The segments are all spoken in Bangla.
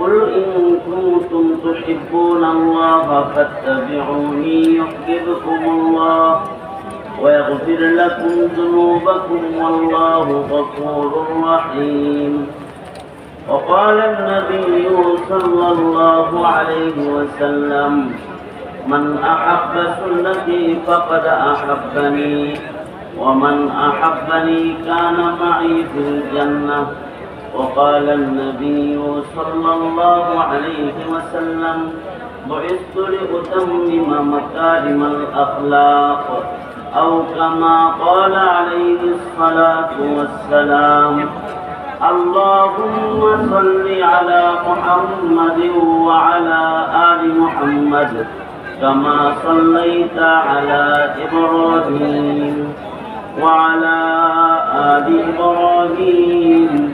قل إن كنتم تحبون الله فاتبعوني يحببكم الله ويغفر لكم ذنوبكم والله غفور رحيم وقال النبي صلى الله عليه وسلم من أحب سنتي فقد أحبني ومن أحبني كان معي في الجنة وقال النبي صلى الله عليه وسلم بعثت لأتمم مكارم الأخلاق أو كما قال عليه الصلاة والسلام اللهم صل على محمد وعلى آل محمد كما صليت على إبراهيم وعلى آل إبراهيم.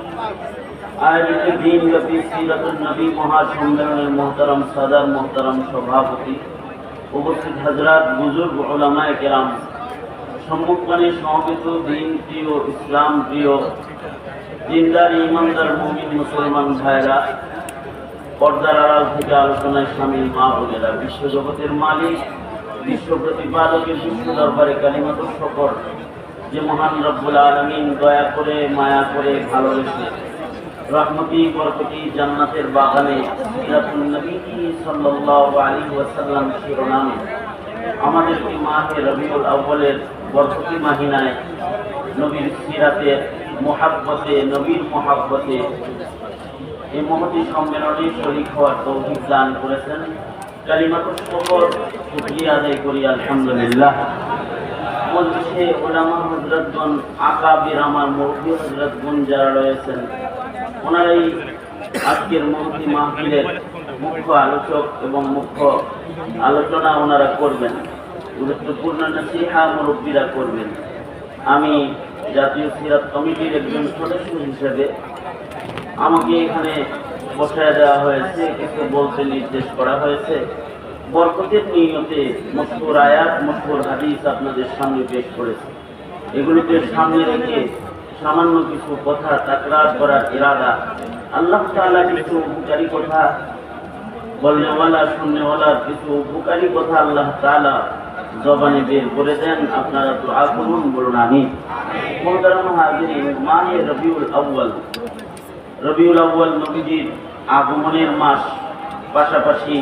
আয়োজিত দিনব্যাপী সিরাতুল নবী মহাসম্মেলনের মোহতারাম সাদার মোহতারাম সভাপতি উপস্থিত হাজরাত বুজুর্গ ওলামায় কেরাম। সম্মুখপানে সমবেত দিন প্রিয় ইসলাম, প্রিয় দিনদার, ইমানদার, মুমিন, মুসলমান ভাইরা পর্দার আড়াল থেকে আলোচনায় সামিল মা বোনেরা বিশ্বজগতের মালিক, বিশ্ব প্রতিপালকের বিশ্ব দরবারে কালিমাত শকর, যে মহান রব্বুল আলমিন দয়া করে, মায়া করে, ভালোবেসে রহমতি বরকতি জান্নাতের বাগানে সাল্লাল্লাহু আলাইহি ওয়াসাল্লাম শিরোনামে আমাদেরকে মাহে রবিউল আউ্বালের বরকতি মাহিনায় নবীর সিরাতের মোহাব্বতে, নবীর মোহাব্বতে এই মহতি সম্মেলনে শরীক হওয়ার তৌফিক দান করেছেন। কালিমাতুল শকর শুকরিয়া আদায় করি, আলহামদুলিল্লাহ। মজলিসে ওলামা হজরতগণ আকাবির আমার মুরব্বী হজরতগণ যারা রয়েছেন ওনারাই আজকের মহতি মাহফিলের মুখ্য আলোচক এবং মুখ্য আলোচনা ওনারা করবেন। গুরুত্বপূর্ণ নসিহা মুরব্বীরা করবেন। আমি জাতীয় সিরাত কমিটির একজন সদস্য হিসেবে আমাকে এখানে বসায় দেওয়া হয়েছে, কিছু বলতে নির্দেশ করা হয়েছে। বরকতের নিয়তে মশহুর আয়াত মশহুর হাদিস আপনাদের সামনে পেশ করেছে। এগুলোকে সামনে রেখে সামান্য কিছু কথা তাকরার করার ইরাদা। আল্লাহ তাআলা কিছু উপকারী কথা বলনেওয়ালা শুননেওয়ালার কিছু উপকারী কথা আল্লাহ তাআলা জবানে বের করে দেন। আপনারা তো করুন, বলুন আমি মোহতারাম হাজিরিন, মাহে রবিউল আউ্বাল রবিউল আউ্বাল নবীজির আগমনের মাস, পাশাপাশি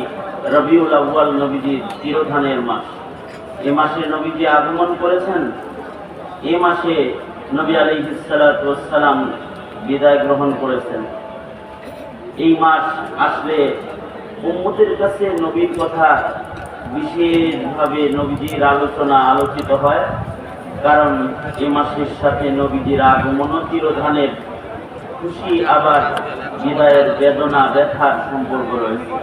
রবিউল আউ্বাল নবীজির তিরোধানের মাস। এ মাসে নবীজি আগমন করেছেন। এ মাসে নবী আলী আলাইহিসালাম বিদায় গ্রহণ করেছেন। এই মাস আসলে উম্মতের কাছে নবীর কথা বিশেষভাবে নবীজির আলোচনা আলোচিত হয়, কারণ এ মাসের সাথে নবীজির আগমন ও তিরোধানের খুশি আবার বিদায়ের বেদনা ব্যথার সম্পর্ক রয়েছে।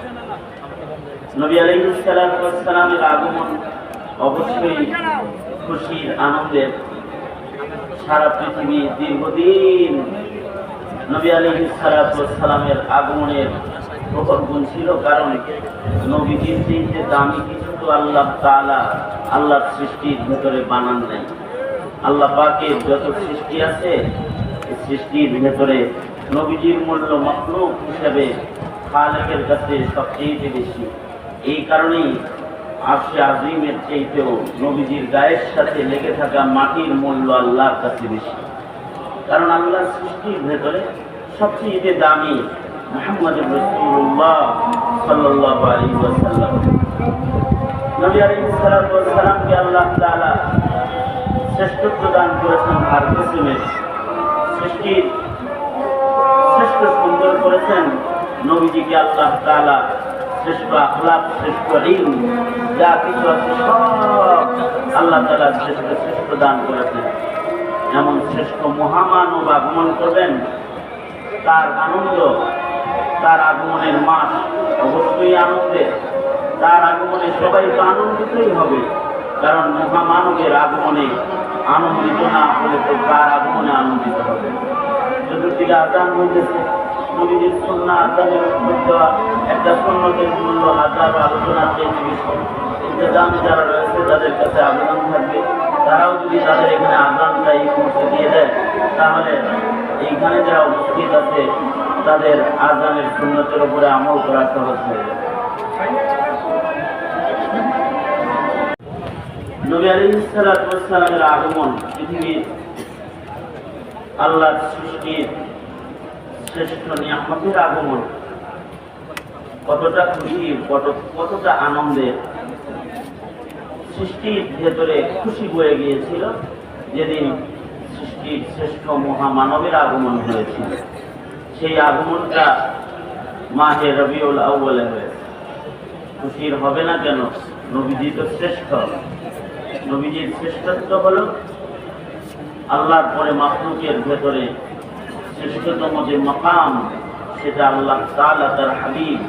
নবী আলাইহিসালামের আগমন অবশ্যই খুশির আনন্দের সারা পৃথিবী দীর্ঘদিন নবী আলী সালামের আগমনের প্রকট গুণ ছিল, কারণ নবীজির যে দামি কিছু তো আল্লাহ তালা আল্লাহ সৃষ্টির ভেতরে বানান নেই। আল্লাহ পাকের যত সৃষ্টি আছে সৃষ্টির ভেতরে নবীজির মূল্য মতলুক হিসেবে খালেকের কাছে সবচেয়ে বেশি। এই কারণেই আরশে আজিমের চাইতেও নবীজির গায়ের সাথে লেগে থাকা মাটির মূল্য আল্লাহর কাছে বেশি। কারণ আল্লাহর সৃষ্টির ভেতরে সবচেয়ে দামি মোহাম্মদ রসুল্লাহ সাল্লাহ আলী ওয়াসাল্লাম। নবী ওয়াস সালামকে আল্লাহ তাআলা শ্রেষ্ঠত্ব দান করেছেন আর সৃষ্টির শ্রেষ্ঠ সুন্দর করেছেন। নবীজিকে আল্লাহ তাআলা শ্রেষ্ঠ আখলাপ শ্রেষ্ঠ ইলম যা কিছু আছে সব আল্লাহ তাআলা শ্রেষ্ঠ শ্রেষ্ঠ দান করেছেন। এমন শ্রেষ্ঠ মহামানব আগমন করবেন, তার আনন্দ, তার আগমনের মাস অবশ্যই আনন্দে তার আগমনে সবাই তো আনন্দিতই হবে, কারণ মহামানবের আগমনে আনন্দিত না হলে তো তার আগমনে আনন্দিত হবে? চতুর্দিকে আদান হইতেছে নবীজির সন্না আদানের উত্তর একটা সন্ন্যতের মূল্য হাজার আলোচনা চেয়ে বিষয় ইন্তজামে যারা রয়েছে, তাদের কাছে আবেদন থাকবে। তারাও যদি তাদের এখানে আদানটা এই মুহূর্তে দিয়ে দেয়, তাহলে এইখানে যারা উপস্থিত আছে, তাদের আজানের সুন্নতের উপরে আমল করা সহজ হয়ে যাবে। নবী আলাইহিসসালামের আগমন পৃথিবীর আল্লাহর সৃষ্টির শ্রেষ্ঠ নিয়ামতের আগমন, কতটা খুশি, কত, কতটা সৃষ্টির ভেতরে খুশি বয়ে গিয়েছিল যেদিন সৃষ্টির শ্রেষ্ঠ মহামানবের আগমন হয়েছিল। সেই আগমনটা মাহে রবিউল আউ্বলে হয়েছে। খুশির হবে না কেন? নবীজি তো শ্রেষ্ঠ। নবীজির শ্রেষ্ঠত্ব হলো আল্লাহর পরে মাহলুকের ভেতরে শ্রেষ্ঠতম যে মকাম, সেটা আল্লাহ তাআলা তার হাবিব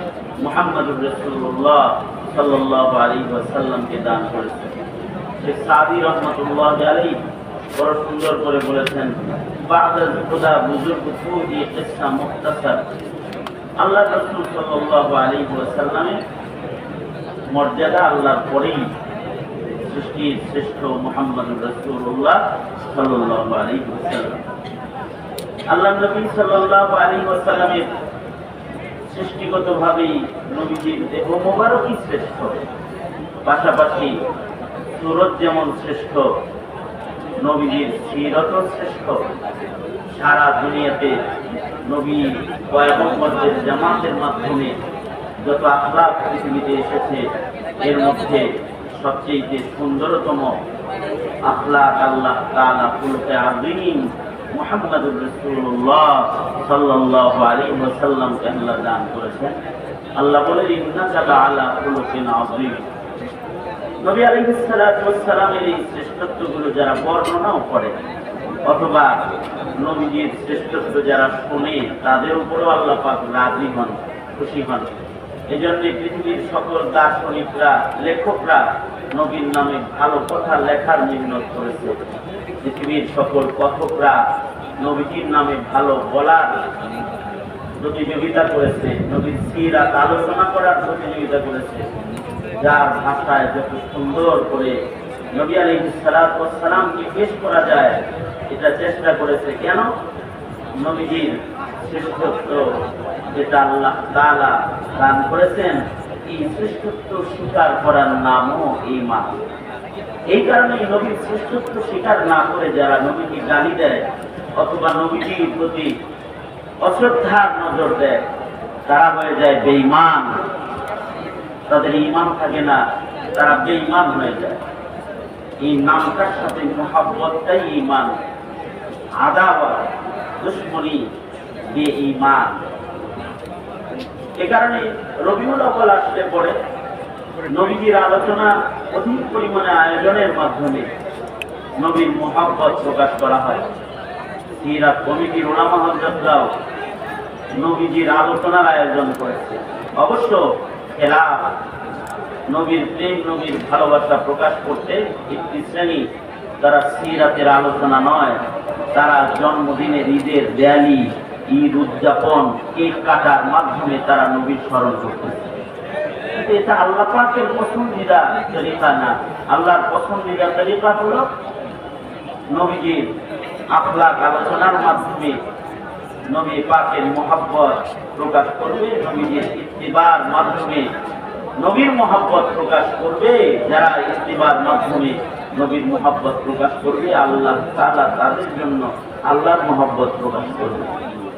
মুহাম্মদুর রাসূলুল্লাহ সাল্লাল্লাহু আলাইহি ওয়াসাল্লামকে দান করেছেন। শেখ সাদি রহমাতুল্লাহ আলাইহি বড় সুন্দর করে বলেছেন, বাদাল খুদা বুজুর্গ ফুদি কিসসা মুখতাসার। আল্লাহ রাসূল সাল্লাল্লাহু আলাইহি ওয়াসাল্লামের মর্যাদা আল্লাহর পরেই সৃষ্টির শ্রেষ্ঠ মোহাম্মদ রসুল্লাহ সাল্লাহ আলী ওসাল্লাম আল্লাহ নবী সাল্লাহ আলী ওসাল্লামের সৃষ্টিগতভাবেই নবীজির দেহ মোবারকই শ্রেষ্ঠ। পাশাপাশি সুরত যেমন শ্রেষ্ঠ, নবীজির সিরত শ্রেষ্ঠ। সারা দুনিয়াতে নবী পয়গম্বরদের জামাতের মাধ্যমে যত আখলাক পৃথিবীতে এসেছে, এর মধ্যে সবচেয়ে সুন্দরতম আখলাক আল্লাহ তাআলা ফুলকে আযীম মুহাম্মদুর রাসূলুল্লাহ সাল্লাল্লাহু আলাইহি ওয়াসাল্লামকে আল্লাহ দান করেছেন। আল্লাহ বলে নবী সালামের এই শ্রেষ্ঠত্বগুলো যারা বর্ণনাও করে, অথবা নবীজির শ্রেষ্ঠত্ব যারা শুনে, তাদের উপরও আল্লাহ পাক রাজি হন, খুশি হন। এই জন্য পৃথিবীর সকল দার্শনিকরা, লেখকরা নবীর নামে ভালো কথা লেখার মেহনত করেছে। পৃথিবীর সকল কথকরা নবীজির নামে ভালো বলার প্রতিযোগিতা করেছে। নবীর সিরাত আলোচনা করার প্রতিযোগিতা করেছে। যার ভাষায় যত সুন্দর করে নবী আলী সালামকে পেশ করা যায়, এটা চেষ্টা করেছে কেন? নবীজির শ্রেষ্ঠত্ব যেটা আল্লাহ তাআলা দান করেছেন এই শ্রেষ্ঠত্ব স্বীকার করার নামও ইমান এই কারণে নবীর শ্রেষ্ঠত্ব স্বীকার না করে যারা নবীকে গালি দেয় অথবা নবীজির প্রতি অশ্রদ্ধার নজর দেয়, তারা হয়ে যায় বেঈমান। তাদের ইমান থাকে না, তারা বেঈমান হয়ে যায়। এই নামটার সাথে মোহাব্বতটাই ইমান আদাওয়া দুশ্মনী বে ইমান এ কারণে রবিউল আব্বাল আসলে পরে নবীজির আলোচনা অধিক পরিমাণে আয়োজনের মাধ্যমে নবীর মোহাব্বত প্রকাশ করা হয়। সিরাত কমিটির ওলামা হজরতরাও নবীজির আলোচনার আয়োজন করেছে। অবশ্য খেলাফ নবীর প্রেম, নবীর ভালোবাসা প্রকাশ করতে একটি শ্রেণি তারা সিরাতের আলোচনা নয়, তারা জন্মদিনের ঈদের দেয়ালি ঈদ উদযাপন, কেক কাটার মাধ্যমে তারা নবীর স্মরণ করতেছে। কিন্তু এটা আল্লাহ পাকের পছন্দিদা তরিকা না। আল্লাহর পছন্দিদা তরিকা হলো নবীজির আখলাক আলোচনার মাধ্যমে নবী পাকের মোহাব্বত প্রকাশ করবে, নবীজির ইত্তিবার মাধ্যমে নবীর মোহাব্বত প্রকাশ করবে, যারা ইস্তিবার মাধ্যমে নবীর মোহাব্বত প্রকাশ করবে, আল্লাহ তাআলা তাদের জন্য আল্লাহর মোহাব্বত প্রকাশ করবে।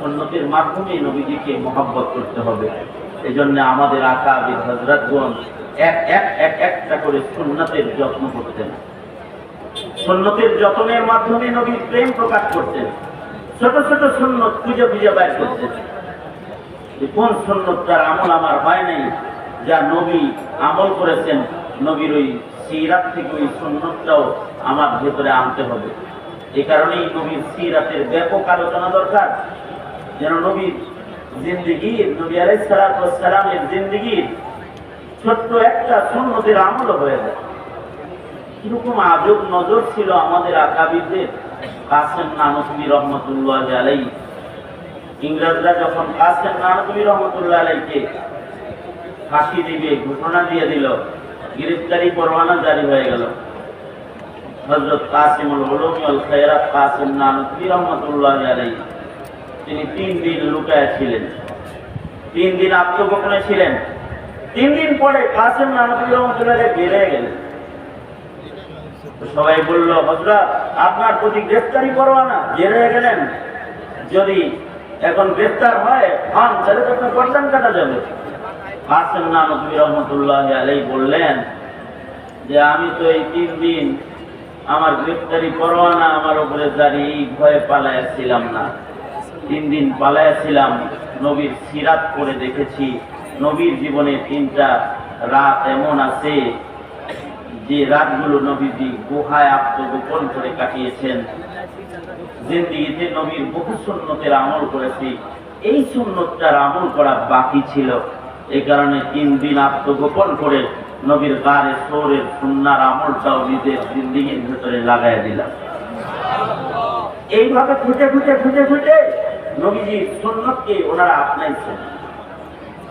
সুন্নতির মাধ্যমে নবীজিকে মহাব্বত করতে হবে। এই জন্য আমাদের আকা হজরতগণ এক এক এক, একটা করে সুন্নতের যত্ন করতেন। সুন্নতের যত্নের মাধ্যমে নবীর প্রেম প্রকাশ করতেন। ছোট ছোট সুন্নত খুঁজে খুঁজে বাইর করতেন। কোন সুন্নতটার আমল আমার হয় নাই, যা নবী আমল করেছেন, নবীর ওই সিরাত থেকে ওই সুন্নতটাও আমার ভেতরে আনতে হবে। এই কারণেই নবীর সিরাতের ব্যাপক আলোচনা দরকার। যেন নবীর জিন্দিগির নবী আলাইহিস সালাতু জিন্দিগির ছোট্ট একটা সুন্নতের আমলও হয়ে যায়। কীরকম আজব নজর ছিল আমাদের আকাবিদের। কাসেম নানকবি রহমতুল্লাহ আলাই ইংরেজরা যখন কাসেম নানকবি রহমতুল্লাহ আলাইকে ফাঁসি দিবে, ঘোষণা দিয়ে দিল, গ্রেফতারি পরোয়ানা জারি হয়ে গেল। হজরত কাসিমুল উলুমিউল খায়রাত কাসেম নানকবি রহমতুল্লাহ আলাই তিনি তিন দিন লুকায় ছিলেন। তিন দিন আত্মগোপনে ছিলেন। তিন দিন পরে কাসেম রহমতুল্লাহ বেড়ে গেলেন। সবাই বলল হজরত আপনার প্রতি গ্রেফতারি পরোয়ানা হয়ে গেলেন। যদি এখন গ্রেফতার হয় হন তাহলে তো আপনার গর্দান কাটা যাবে। কাসেম নানকবি রহমতুল্লাহ আলাই বললেন, যে আমি তো এই তিন দিন আমার গ্রেফতারি পরোয়ানা আমার উপরে দাঁড়িয়ে ভয়ে পালাইয়াছিলাম না। তিন দিন পালাইয়াছিলাম, নবীর সিরাত করে দেখেছি। নবীর জীবনে তিনটা রাত এমন আছে যে রাতগুলো নবীজি গুহায় আত্মগোপন করে কাটিয়েছেন। জিন্দিগিতে নবীর বহু সুন্নতের আমল করেছি। এই সুন্নতটার আমল করা বাকি ছিল। এই কারণে তিন দিন আত্মগোপন করে নবীর গারে সোরের সুন্নার আমলটাও নিজের জিন্দিগির ভেতরে লাগাই দিলাম। এইভাবে খুঁজে খুঁজে খুঁজে খুঁজে নবীজির সুন্নতকে ওনারা আপনাইছেন।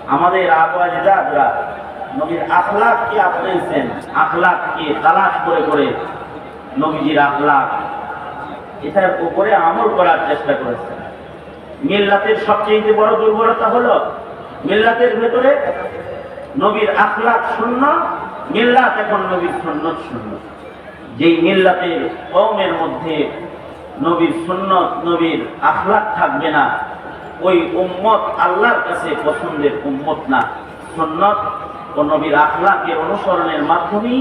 আমাদের আবাজরা নবীর আখলাককে আপনাইছেন, আখলাককে তালাশ করে করে নবীজির আখলাক, এটার উপরে আমল করার চেষ্টা করেছেন। মিল্লাতের সবচেয়ে বড় দুর্বলতা হলো, মিল্লাতের ভেতরে নবীর আখলাক শূন্য, মিল্লাত এখন নবীর সুন্নত শূন্য। যেই মিল্লাতের কৌমের মধ্যে নবীর সুন্নত, নবীর আখলাক থাকবে না। ওই উম্মত আল্লাহর কাছে পছন্দের উম্মত না। সুন্নত ও নবীর আখলাকের অনুসরণের মাধ্যমেই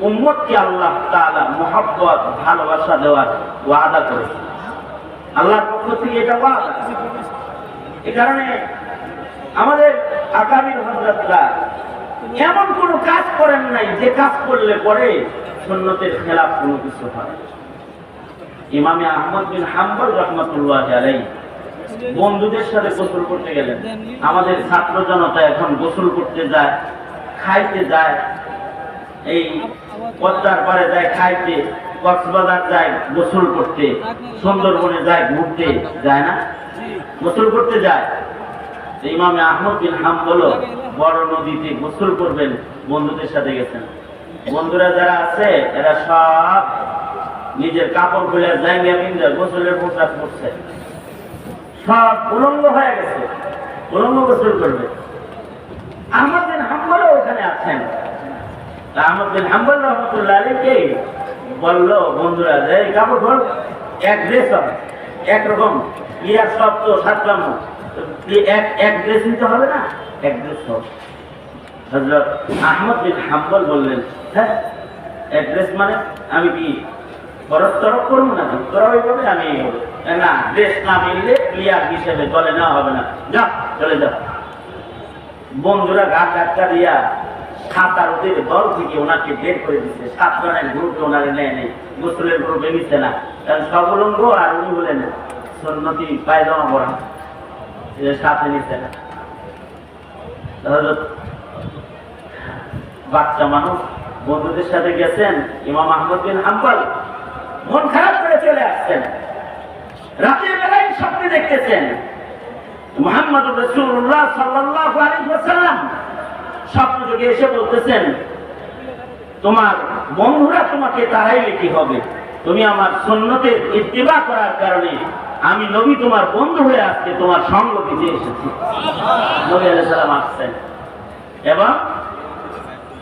উম্মতকে আল্লাহ তাআলা মহব্বত, ভালোবাসা দেওয়ার ওয়াদা করেছে। আল্লাহর পক্ষ থেকে এটা এ কারণে আমাদের আগামীর হজরতরা এমন কোনো কাজ করেন নাই যে কাজ করলে পরে সুন্নতের খেলাফ কোনো কিছু হয় ইমামে আহমদ বিন হাম্বল রহমতুল্লাহ আলাই বন্ধুদের সাথে গোসল করতে গেলেন। আমাদের ছাত্র জনতা এখন গোসল করতে যায়, খাইতে যায়। এই পদ্মার পারে যায়, খাইতে। কক্সবাজার যায় গোসল করতে, সুন্দরবনে যায় ঘুরতে, যায় না? গোসল করতে যায়। ইমামে আহমদ বিন হাম্বল বড় নদীতে গোসল করবেন, বন্ধুদের সাথে গেছেন। বন্ধুরা যারা আছে, এরা সব নিজের কাপড় খুলে জায়গা বিন্দা গোসলের পোশাক করছে সব উলঙ্গ হয়ে গেছে। উলঙ্গ গোসল করবে। আহমদ বিন হাম্বলও ওখানে আছেন। বিন হাম্বল রহমতুল্লাহ আলীকে বলল, বন্ধুরা, যে কাপড় খোল এক ড্রেস হবে একরকম ইয়ার সব তো সাতলাম এক এক ড্রেস নিতে হবে না, এক ড্রেস হবে। হজরত আহমদ বিন হাম্বল বললেন হ্যাঁ এক ড্রেস মানে আমি কি তরফ না আমি। না হবে না। যা, চলে বন্ধুরা গা ধাক্কা দিয়া সাঁতার ওদের দল থেকে ওনাকে বের করে দিচ্ছে সাত জনের গ্রুপে ওনারে নেয় নেই, গোসলের গ্রুপে নিচ্ছে না। কারণ সবলঙ্গ আর উনি পায়জামা পরা। সাথে নিচ্ছে না। বাচ্চা মানুষ, বন্ধুদের সাথে গেছেন ইমাম আহমদ বিন হাম্বল। মন খারাপ করে চলে আসছেন। রাতের বেলায় স্বপ্নে দেখতেছেন। মোহাম্মদ রসুল্লাহ সাল্লাহ আলাইসাল্লাম স্বপ্ন যুগে এসে বলতেছেন তোমার বন্ধুরা তোমাকে তারাই কি হবে। তুমি আমার সন্ন্যতের ইত্তিবা করার কারণে আমি নবী তোমার বন্ধু হয়ে আজকে তোমার সঙ্গ দিতে এসেছি। নবী আলাইহিস সালাম আসছেন। এবং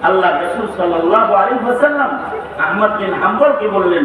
আল্লাহ রসুল সাল্লাল্লাহু আলাইহি ওয়াসাল্লাম আহমদ বিন হাম্বলকে বললেন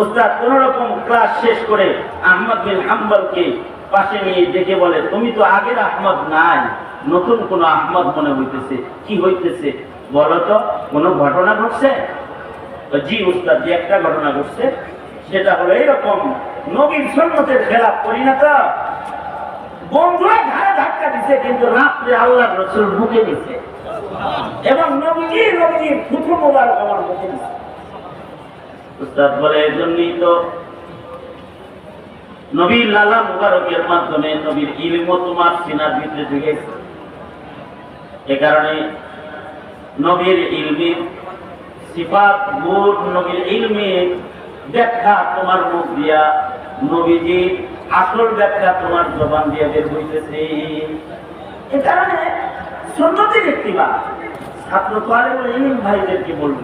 উস্তাদ কোন রকম ক্লাস শেষ করে আহমদ বিন হাম্বলকে পাশে নিয়ে ডেকে বলে, তুমি তো আগের আহমদ নাই, নতুন কোন আহমদ মনে হইতেছে। কি হইতেছে? বলো তো, কোনো ঘটনা ঘটছে? জি উস্তাদ, যে একটা ঘটনা ঘটছে, সেটা হলো এইরকম নবীর সন্ন্যতের খেলাপ করি না তো বন্ধুরা ঘাড়ে ধাক্কা দিছে, কিন্তু রাত্রে আল্লাহ রসুল মুখে দিছে এবং নবীজি নবীজির ফুটু আমার মুখে দিছে। উস্তাদ বলে তো নবীর লালা মুবারকের মাধ্যমে নবীর তোমার সিনার এ কারণে নবীর সিফাত নবীর ব্যাখ্যা তোমার মুখ দিয়া নবীজির আসল ব্যাখ্যা তোমার জবান দিয়ে বের হইতেছে। এ কারণে সন্ন্যতি ব্যক্তিবা ছাত্র তোয়ালে বলে ইলিম ভাইদেরকে বলব,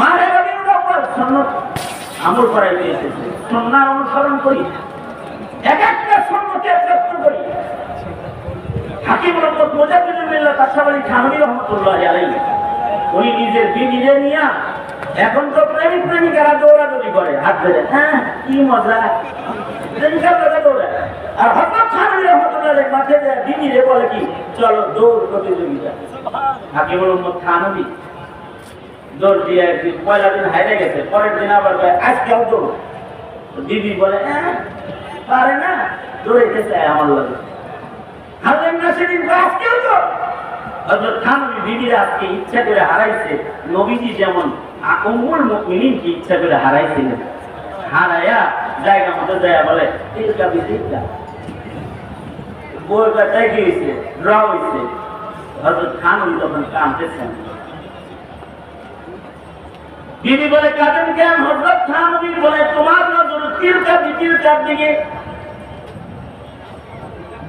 মারে সন্ন্যত আমল করাইতে এসেছে সন্না অনুসরণ করি। এক একটা সন্ন্যতে একত্র করি। হাকিম রহমত মোজাফিরুল্লাহ কাসাবাড়ি খানবী রহমতুল্লাহ আলাইহি। উনি নিজের বিবিরে নিয়া এখন তো প্রেমিক প্রেমিকারা দৌড়াদৌড়ি করে, হাত ধরে। হ্যাঁ কি মজা। প্রেমিকারা দৌড়ায় আর হঠাৎ বলে কি, চলো দৌড় প্রতিযোগিতা। হাকিম রহমত দৌড় দিয়ে একদিন পয়লা দিন হাইরে গেছে পরের দিন আবার কয়, আজকেও দৌড় দিদি বলে পারে না দৌড়াইতে চায় আমার লাগে। হারলেন না সেদিন আজকেও তো হযরত খানবী বিবিরা আজকে ইচ্ছা করে হারাইছে নবীজি যেমন মতো যায় বলে তিলকা তাই গিয়েছে ড্র হয়েছে কাঁদতেছেন। বিবি বলে কাঁদেন কেন হজরত খানবী বলে, তোমার নজর তিলকা বিতিলকার দিকে।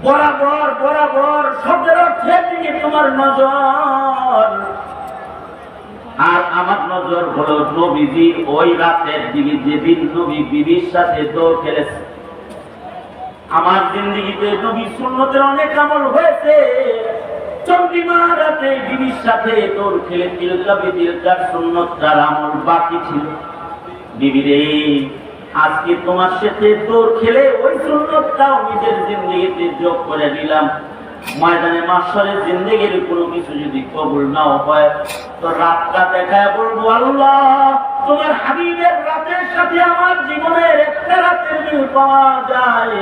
বরাবর বরাবর, শব্দের অর্থের দিকে তোমার নজর। আর আমার নজর হলো নবীজি ওই রাতের দিকে যেদিন নবী বিবির সাথে দৌড় খেলেছে। আমার জিন্দিগিতে নবী সুন্নতের অনেক আমল হয়েছে। চন্দ্রিমা রাতে বিবির সাথে দৌড় খেলে তিলকা বিদিলকার সুন্নতটার আমল বাকি ছিল। বিবি রে আজকে তোমার সাথে দৌড় খেলে ওই সুন্নতটাও নিজের জিন্দগিতে যোগ করে দিলাম ময়দানে মাসরের জিন্দগির কোনো কিছু যদি কবুল নাও হয়, তো রাতটা দেখায় বলব, আল্লাহ, তোমার হাবিবের রাতের সাথে আমার জীবনের একটা রাতের মিল পাওয়া যায়।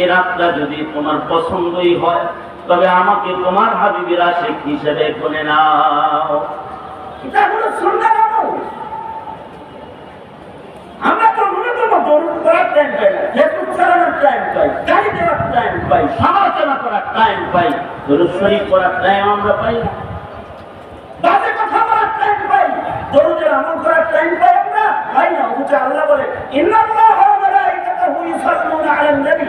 এ রাতটা যদি তোমার পছন্দই হয় তবে আমাকে তোমার হাবিবের আশেক হিসেবে গনে নাও। এটা হলো সুন্দর আমরা তো দৌড় করার টাইম পাই ফেসবুক চালানোর টাইম পাই, গাড়ি দেওয়ার টাইম পাই, সমালোচনা করার টাইম পাই করার টাইম আমরা পাই বাজে কথা বলার টাইম পাই আমল করার টাইম পাই আমরা। পাই না, অথচ আল্লাহ বলে, ইন্নাল্লাহ ওয়া নবী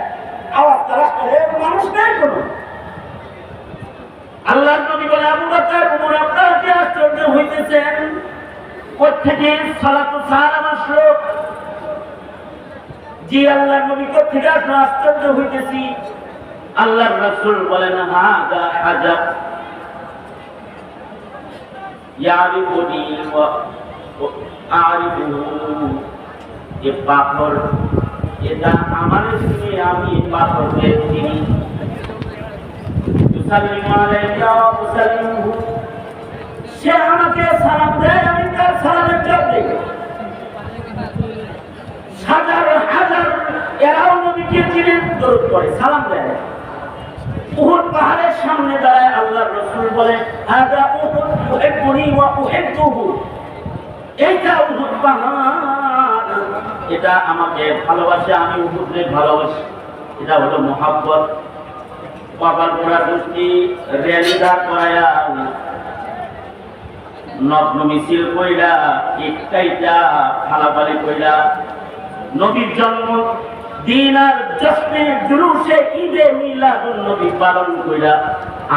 আওয়াজ মানুষ আল্লাহ নবী আশ্চর্য হইতেছেন কোথেকে সালাতু সালাম আসলো? জি আল্লাহ আশ্চর্য হইতেছি। আল্লাহর রাসূল বলেন, হাদা হাজাব ইয়ারিফুনি ওয়া আরিফুহু এ পাথর এটা আমার চিনি আমি সে আমাকে সালাম দেয়, আমি পাহাড়ের সামনে দাঁড়ায় আল্লাহ রসুল বলে, হাদা উহুদ উহিব্বুনি ওয়া উহিব্বুহু। এইটা উহুদ পাহাড়। এটা আমাকে ভালোবাসে, আমি উহুদকে ভালোবাসি। এটা হলো মোহাব্বত। কপাল পোড়া দুষ্টি র্যালি দাঁড় করায়া নগ্ন মিছিল কইরা একটাইটা ফালাফালি কইরা, নবীর জন্ম, দিন আর জশ্নে জুলুসে ঈদে মিলাদুন নবী পালন কইরা,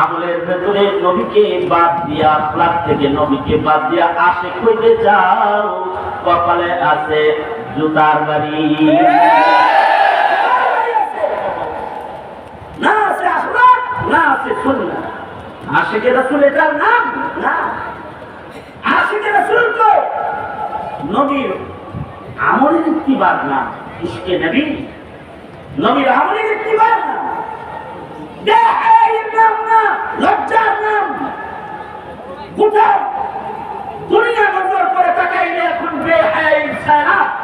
আমলের ভেতরে নবীকে বাদ দিয়া প্লাট থেকে নবীকে বাদ দিয়া আসে কইতে যাও কপালে আছে জুতার বাড়ি। না আছে আখলাক না আছে সুন্নাহ আশিকে রাসূল এটার নাম, না। আশিকে রাসূল তো নবীর আমলের ইত্তিবার না, ইশকে নবী। নবীর আমলের ইত্তিবার না। দেহের নাম না, লজ্জার নাম। গোটা দুনিয়া নজর করে তাকাইলে এখন বেহায়াই ছায়া এই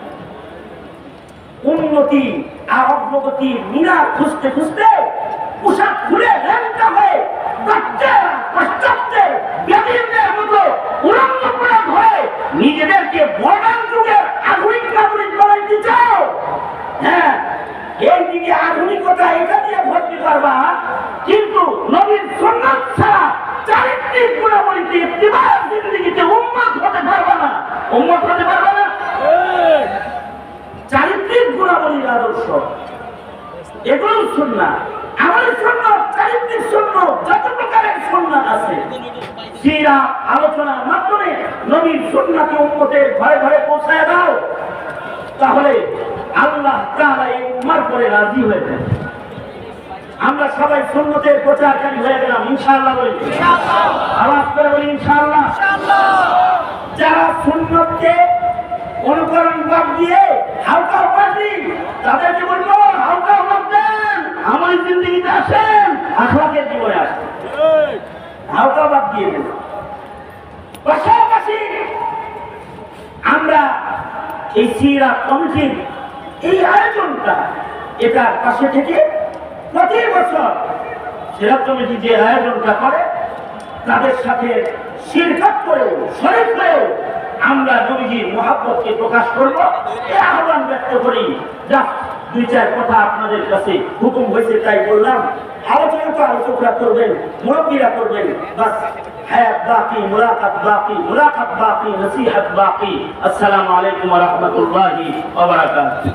উন্নতি আর অগ্রগতি মিনার খুঁজতে খুঁজতে পোশাক খুলে ল্যাংটা হয়ে পাশ্চাত্যের ব্যাধীদের মতো উলঙ্গ প্রয়োগ হয়ে নিজেদেরকে মডার্ন যুগের আধুনিক নাগরিক বানাইতে চাও? হ্যাঁ এই দিকে আধুনিকতা এটা দিয়ে ভর্তি করবা, কিন্তু নবীর সন্ন্যাস ছাড়া চারিত্রিক গুণাবলীতে ইত্তিবার জিন্দিগিতে উন্মত হতে পারবা না উন্মত হতে পারবা না চারিত্রিক গুণাবলীর আদর্শ শুননা আমার শূন্য চারিত্রিক শূন্য যত প্রকারের শূন্য আছে। সিরা আলোচনার মাধ্যমে নবীর সুন্নাকে উম্মতের ঘরে ঘরে পৌঁছায় দাও। তাহলে আল্লাহ তাআলা এই উম্মার করে রাজি হয়ে যাবে। আমরা সবাই সুন্নতের প্রচারকারী হয়ে গেলাম ইনশাআল্লাহ বলি। আওয়াজ করে বলি ইনশাআল্লাহ। যারা সুন্নতকে অনুকরণ বাদ দিয়ে হালকা পার্টি তাদেরকে বলব হালকা আমার জিন্দগিতে আসেন আখলাকের জীবনে আসেন। হালকা বাদ দিয়ে দেন। পাশাপাশি আমরা এই সিরা কমিটির এই আয়োজনটা এটার পাশে থেকে প্রতি বছর সিরা কমিটি যে আয়োজনটা করে তাদের সাথে শিরকাত করেও শরীর করেও আমরা নবীজির মহাব্বতকে প্রকাশ করব। এই আহ্বান ব্যক্ত করি। যা দুই চার কথা আপনাদের কাছে হুকুম হয়েছে তাই বললাম। আলোচনা তো আলোচকরা করবেন, মুরব্বীরা করবেন। বাস, হায়াত বাকি, মুলাকাত বাকি মুলাকাত বাকি, নসিহাত বাকি। আসসালামু আলাইকুম ওয়া রাহমাতুল্লাহি ওয়া বারাকাতুহু।